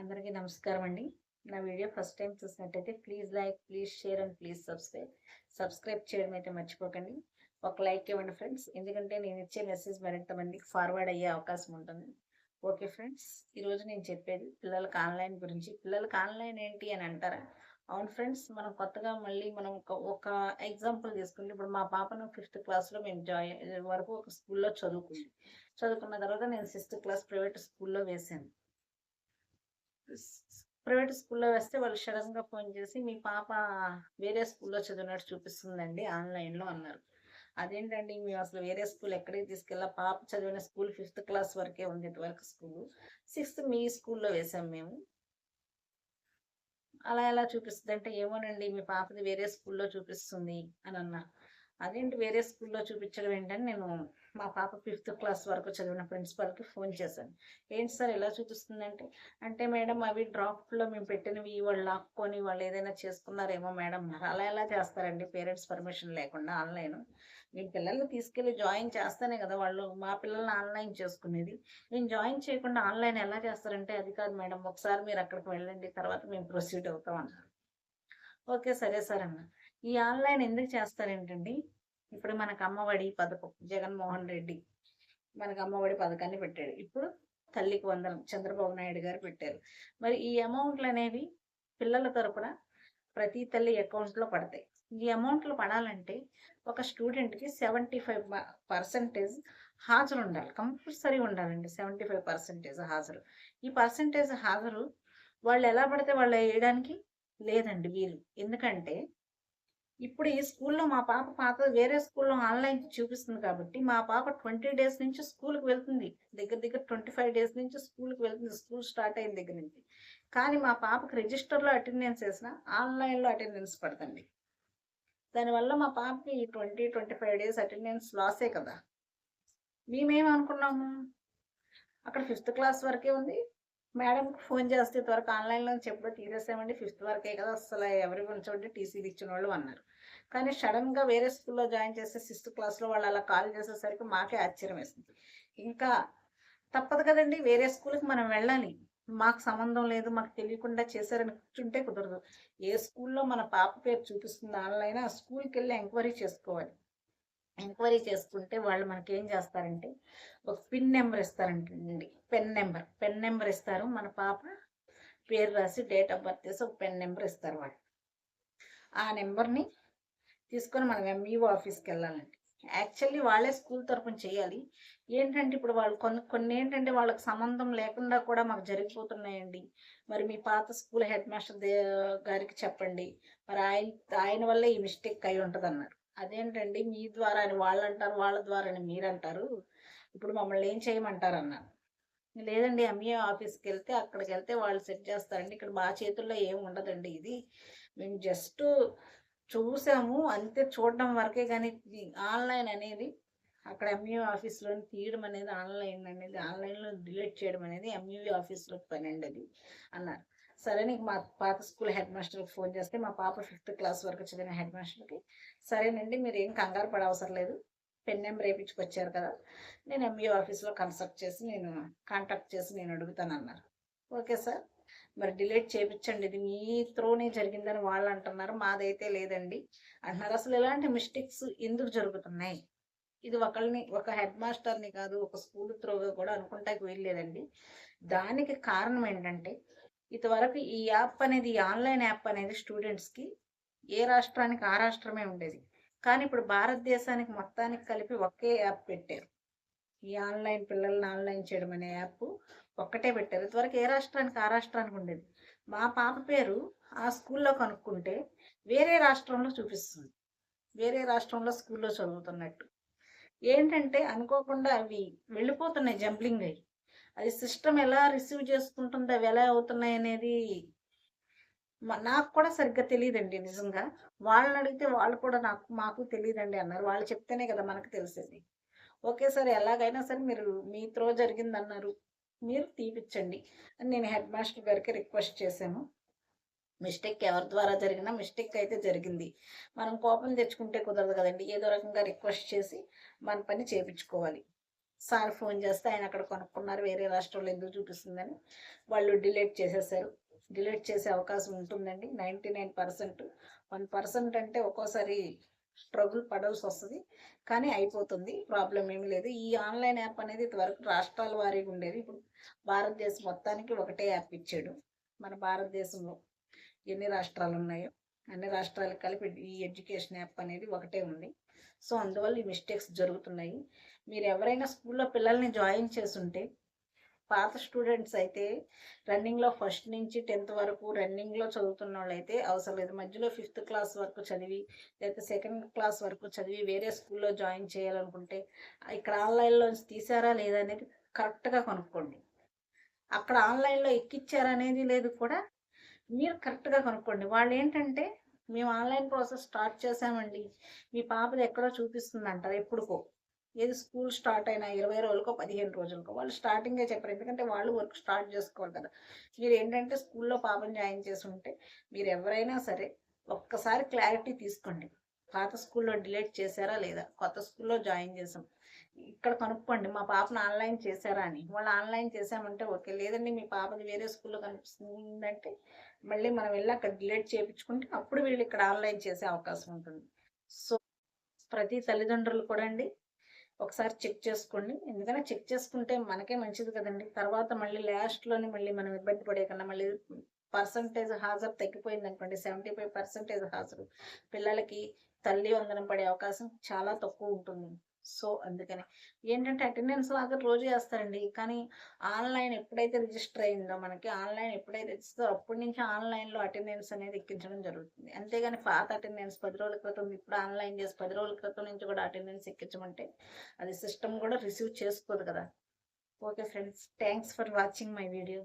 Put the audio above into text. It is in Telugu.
అందరికీ నమస్కారం అండి. నా వీడియో ఫస్ట్ టైం చూసినట్టయితే please like please share and please subscribe subscribe చేయడం అయితే మర్చిపోకండి. ఒక లైక్ ఇవ్వండి ఫ్రెండ్స్. ఎందుకంటే నేను ఇచ్చే మెసేజ్ మరింత మందికి ఫార్వర్డ్ అయ్యే అవకాశం ఉంటుంది. ఓకే ఫ్రెండ్స్ ఈరోజు నేను చెప్పేది పిల్లలకు ఆన్లైన్ గురించి. పిల్లలకి ఆన్లైన్ ఏంటి అని అంటారా? అవును ఫ్రెండ్స్ మనం కొత్తగా మళ్ళీ మనం ఒక ఒక ఎగ్జాంపుల్ తీసుకుంటే ఇప్పుడు మా పాపను ఫిఫ్త్ క్లాస్లో మేము జాయిన్ వరకు ఒక స్కూల్లో చదువుకుంది. చదువుకున్న తర్వాత నేను సిక్స్త్ క్లాస్ ప్రైవేట్ స్కూల్లో వేసాను ప్రైవేట్ స్కూల్లో వేస్తే వాళ్ళు సడన్గా ఫోన్ చేసి మీ పాప వేరే స్కూల్లో చదివినట్టు చూపిస్తుందండి ఆన్లైన్లో అన్నారు. అదేంటండి మేము అసలు వేరే స్కూల్ ఎక్కడికి తీసుకెళ్ళా? పాప చదివిన స్కూల్ ఫిఫ్త్ క్లాస్ వరకే ఉంది ఇంతవరకు స్కూల్. సిక్స్త్ మీ స్కూల్లో వేసాం మేము. అలా ఎలా చూపిస్తుంది అంటే ఏమోనండి మీ పాపది వేరే స్కూల్లో చూపిస్తుంది అని అన్నా అదేంటి వేరే స్కూల్లో చూపించడం ఏంటని నేను మా పాప ఫిఫ్త్ క్లాస్ వరకు చదివిన ప్రిన్సిపాల్కి ఫోన్ చేశాను. ఏంటి సార్ ఎలా చూపిస్తుందంటే అంటే మేడం అవి డ్రాఫ్ట్లో మేము పెట్టినవి వాళ్ళు లాక్కొని వాళ్ళు ఏదైనా చేసుకున్నారేమో మేడం. మరి అలా ఎలా చేస్తారండి? పేరెంట్స్ పర్మిషన్ లేకుండా ఆన్లైన్. మీ పిల్లల్ని తీసుకెళ్ళి జాయిన్ చేస్తేనే కదా వాళ్ళు. మా పిల్లల్ని ఆన్లైన్ చేసుకునేది. నేను జాయిన్ చేయకుండా ఆన్లైన్ ఎలా చేస్తారంటే అది కాదు మేడం ఒకసారి మీరు అక్కడికి వెళ్ళండి తర్వాత మేము ప్రొసీడ్ అవుతాం అన్నారు. ఓకే సరే సార్ అన్న. ఈ ఆన్లైన్ ఎందుకు చేస్తారేంటండి? ఇప్పుడు మనకు అమ్మఒడి పథకం జగన్మోహన్ రెడ్డి మనకు అమ్మఒడి పథకాన్ని పెట్టాడు. ఇప్పుడు తల్లికి వందనం చంద్రబాబు నాయుడు గారు పెట్టారు. మరి ఈ అమౌంట్లు అనేవి పిల్లల తరపున ప్రతి తల్లి అకౌంట్లో పడతాయి. ఈ అమౌంట్లు పడాలంటే ఒక స్టూడెంట్కి సెవెంటీ ఫైవ్ పర్సెంటేజ్ హాజరు ఉండాలి. కంపల్సరీ ఉండాలండి సెవెంటీ ఫైవ్ పర్సెంటేజ్ హాజరు. ఈ పర్సెంటేజ్ హాజరు వాళ్ళు ఎలా పడితే వాళ్ళు వేయడానికి లేదండి వీలు. ఎందుకంటే ఇప్పుడు ఈ స్కూల్లో మా పాప పాత వేరే స్కూల్లో ఆన్లైన్ చూపిస్తుంది కాబట్టి మా పాప ట్వంటీ డేస్ నుంచి స్కూల్కి వెళ్తుంది. దగ్గర దగ్గర ట్వంటీ ఫైవ్ డేస్ నుంచి స్కూల్కి వెళ్తుంది. స్కూల్ స్టార్ట్ అయిన దగ్గర నుంచి. కానీ మా పాపకి రిజిస్టర్లో అటెండెన్స్ వేసిన ఆన్లైన్లో అటెండెన్స్ పడుతుంది దానివల్ల మా పాపకి twenty twenty five days attendance లాసే కదా. మేమేమనుకున్నాము? అక్కడ ఫిఫ్త్ క్లాస్ వరకే ఉంది. మేడంకి ఫోన్ చేస్తే త్వరకు ఆన్లైన్లో చెప్పడం తీసేసామండి ఫిఫ్త్ వరకే కదా అసలు ఎవరి ఉంచండి టీసీలు ఇచ్చిన వాళ్ళు అన్నారు. కానీ సడన్గా వేరే స్కూల్లో జాయిన్ చేస్తే సిక్స్త్ క్లాస్లో వాళ్ళు అలా కాల్ చేసేసరికి మాకే ఆశ్చర్యం వేసింది. ఇంకా తప్పదు కదండి వేరే స్కూల్కి మనం వెళ్ళాలి. మాకు సంబంధం లేదు మాకు తెలియకుండా చేశారని కూర్చుంటే కుదరదు. ఏ స్కూల్లో మన పాప పేరు చూపిస్తుంది ఆన్లైన్ ఆ స్కూల్కి వెళ్ళి ఎంక్వైరీ చేసుకోవాలి. ఎంక్వైరీ చేసుకుంటే వాళ్ళు మనకి ఏం చేస్తారంటే ఒక pin number ఇస్తారంటండి. Pen number. Pen number ఇస్తారు. మన పాప పేరు రాసి డేట్ ఆఫ్ బర్త్ చేసి ఒక పెన్ నెంబర్ ఇస్తారు వాళ్ళు. ఆ నెంబర్ని తీసుకొని మనం ఎంఈఓ ఆఫీస్కి వెళ్ళాలండి. యాక్చువల్లీ వాళ్ళే స్కూల్ తరఫున చేయాలి. ఏంటంటే ఇప్పుడు వాళ్ళు కొన్ని కొన్ని ఏంటంటే వాళ్ళకి సంబంధం లేకుండా కూడా మాకు జరిగిపోతున్నాయండి. మరి మీ పాత స్కూల్ హెడ్ మాస్టర్ గారికి చెప్పండి. మరి ఆయన ఆయన వల్ల ఈ మిస్టేక్ అయి ఉంటుంది అన్నారు అదేంటండి? మీ ద్వారా అని వాళ్ళు అంటారు వాళ్ళ ద్వారా అని మీరు అంటారు ఇప్పుడు మమ్మల్ని ఏం చేయమంటారు అన్నారు లేదండి ఎంఈఓ ఆఫీస్కి వెళ్తే అక్కడికి వెళ్తే వాళ్ళు సెట్ చేస్తారండి. ఇక్కడ మా చేతుల్లో ఏం ఉండదండి ఇది. మేము జస్ట్ చూసాము అంతే చూడడం వరకే కానీ ఆన్లైన్ అనేది అక్కడ ఎంఈఓ ఆఫీస్లో తీయడం అనేది ఆన్లైన్ అనేది ఆన్లైన్లో డిలీట్ చేయడం అనేది ఎంఈఓ ఆఫీస్లో పని అండి అది అన్నారు. సరే నీకు మా పాత స్కూల్ హెడ్ మాస్టర్కి ఫోన్ చేస్తే మా పాప ఫిఫ్త్ క్లాస్ వరకు చదివిన హెడ్ మాస్టర్కి సరేనండి మీరు ఏం కంగారు పడవసరం లేదు. పెన్ నెంబర్ వేయించుకొచ్చారు కదా నేను ఎంఈ ఆఫీస్లో కన్సల్ట్ చేసి నేను కాంటాక్ట్ చేసి నేను అడుగుతాను అన్నారు. ఓకే సార్ మరి డిలీట్ చేయించండి ఇది మీ త్రోనే జరిగిందని వాళ్ళు అంటున్నారు మాదైతే లేదండి. అంటున్నారు అసలు ఎలాంటి మిస్టేక్స్ ఎందుకు జరుగుతున్నాయి? ఇది ఒకళ్ళని ఒక హెడ్ మాస్టర్ని కాదు ఒక స్కూల్ త్రోగా కూడా అనుకుంటాకి వీల్లేదండి. దానికి కారణం ఏంటంటే ఇంతవరకు ఈ యాప్ అనేది ఈ ఆన్లైన్ యాప్ అనేది స్టూడెంట్స్కి ఏ రాష్ట్రానికి ఆ రాష్ట్రమే ఉండేది. కానీ ఇప్పుడు భారతదేశానికి మొత్తానికి కలిపి ఒకే యాప్ పెట్టారు. ఈ ఆన్లైన్ పిల్లల్ని ఆన్లైన్ చేయడం అనే యాప్ ఒక్కటే పెట్టారు. ఇంతవరకు ఏ రాష్ట్రానికి ఆ రాష్ట్రానికి ఉండేది. మా పాప పేరు ఆ స్కూల్లో కనుక్కుంటే వేరే రాష్ట్రంలో చూపిస్తుంది. వేరే రాష్ట్రంలో స్కూల్లో చదువుతున్నట్టు. ఏంటంటే అనుకోకుండా అవి వెళ్ళిపోతున్నాయి జంప్లింగ్ అయ్యి. అది సిస్టమ్ ఎలా రిసీవ్ చేసుకుంటుంది అవి ఎలా అవుతున్నాయి అనేది నాకు కూడా సరిగ్గా తెలియదండి నిజంగా. వాళ్ళని అడిగితే వాళ్ళు కూడా నాకు మాకు తెలియదండి అన్నారు. వాళ్ళు చెప్తేనే కదా మనకు తెలిసేది. ఓకే సార్ ఎలాగైనా సరే మీరు మీ త్రో జరిగిందన్నారు. మీరు తీపిచ్చండి అని నేను హెడ్ మాస్టర్ గారికి రిక్వెస్ట్ చేశాను. మిస్టేక్ ఎవరి ద్వారా జరిగినా మిస్టేక్ అయితే జరిగింది. మనం కోపం తెచ్చుకుంటే కుదరదు కదండి. ఏదో రకంగా రిక్వెస్ట్ చేసి మన పని చేయించుకోవాలి సార్ ఫోన్ చేస్తే ఆయన అక్కడ కొనుక్కున్నారు వేరే రాష్ట్రంలో ఎందుకు చూపిస్తుందని. వాళ్ళు డిలీట్ చేసేసారు. డిలీట్ చేసే అవకాశం ఉంటుందండి. Ninety nine percent. One percent అంటే ఒక్కోసారి స్ట్రగుల్ పడాల్సి వస్తుంది కానీ అయిపోతుంది. ప్రాబ్లం ఏమి లేదు. ఈ ఆన్లైన్ యాప్ అనేది ఇంతవరకు రాష్ట్రాల వారీగా ఉండేది. ఇప్పుడు భారతదేశం మొత్తానికి ఒకటే యాప్ ఇచ్చాడు. మన భారతదేశంలో ఎన్ని రాష్ట్రాలు ఉన్నాయో. అన్ని రాష్ట్రాలకు కలిపి ఈ ఎడ్యుకేషన్ యాప్ అనేది ఒకటే ఉంది. సో అందువల్ల ఈ మిస్టేక్స్ జరుగుతున్నాయి. మీరు ఎవరైనా స్కూల్లో పిల్లల్ని జాయిన్ చేసుంటే పాత స్టూడెంట్స్ అయితే రన్నింగ్లో ఫస్ట్ నుంచి టెన్త్ వరకు రన్నింగ్లో చదువుతున్న వాళ్ళు అయితే అవసరం లేదు. మధ్యలో ఫిఫ్త్ క్లాస్ వరకు చదివి లేకపోతే సెకండ్ క్లాస్ వరకు చదివి వేరే స్కూల్లో జాయిన్ చేయాలనుకుంటే ఇక్కడ ఆన్లైన్లో తీసారా లేదా అనేది కరెక్ట్గా కనుక్కోండి. అక్కడ ఆన్లైన్లో ఎక్కిచ్చారనేది లేదు కూడా మీరు కరెక్ట్గా కనుక్కోండి. వాళ్ళు ఏంటంటే మేము ఆన్లైన్ ప్రాసెస్ స్టార్ట్ చేసామండి మీ పాపది ఎక్కడో చూపిస్తుంది అంటారు ఎప్పుడుకో. ఏది స్కూల్ స్టార్ట్ అయినా ఇరవై రోజులకో పదిహేను రోజులకో. వాళ్ళు స్టార్టింగే చెప్పారు. ఎందుకంటే వాళ్ళు వర్క్ స్టార్ట్ చేసుకోవాలి కదా. మీరు ఏంటంటే స్కూల్లో పాపని జాయిన్ చేసి ఉంటే మీరు ఎవరైనా సరే ఒక్కసారి క్లారిటీ తీసుకోండి. పాత స్కూల్లో డిలీట్ చేశారా లేదా? కొత్త స్కూల్లో జాయిన్ చేసాం ఇక్కడ కనుక్కోండి మా పాపను ఆన్లైన్ చేశారా అని. వాళ్ళు ఆన్లైన్ చేశామంటే ఓకే. లేదండి మీ పాపది వేరే స్కూల్లో కనిపిస్తుందంటే మళ్ళీ మనం వెళ్ళి అక్కడ డిలీట్ చేయించుకుంటే అప్పుడు వీళ్ళు ఇక్కడ ఆన్లైన్ చేసే అవకాశం ఉంటుంది. సో ప్రతి తల్లిదండ్రులు కూడా అండి ఒకసారి చెక్ చేసుకోండి. ఎందుకంటే చెక్ చేసుకుంటే మనకే మంచిది కదండి. తర్వాత మళ్ళీ లాస్ట్లోనే మళ్ళీ మనం ఇబ్బంది పడే కన్నా మళ్ళీ పర్సంటేజ్ హాజరు తగ్గిపోయింది అనుకోండి సెవెంటీ ఫైవ్ పర్సెంటేజ్ హాజరు. పిల్లలకి తల్లి వందనం పడే అవకాశం చాలా తక్కువ ఉంటుంది. సో అందుకని. ఏంటంటే అటెండెన్స్ లాగా రోజు వేస్తారండి కానీ ఆన్లైన్ ఎప్పుడైతే రిజిస్టర్ అయిందో మనకి ఆన్లైన్ ఎప్పుడైతే ఇస్తుందో అప్పటి నుంచి ఆన్లైన్లో అటెండెన్స్ అనేది ఎక్కించడం జరుగుతుంది. అంతేగాని పాత అటెండెన్స్ పది రోజుల క్రితం ఇప్పుడు ఆన్లైన్ చేసి పది రోజుల క్రితం నుంచి కూడా అటెండెన్స్ ఎక్కించమంటే అది సిస్టమ్ కూడా రిసీవ్ చేసుకోదు కదా. Okay friends. Thanks for watching my video.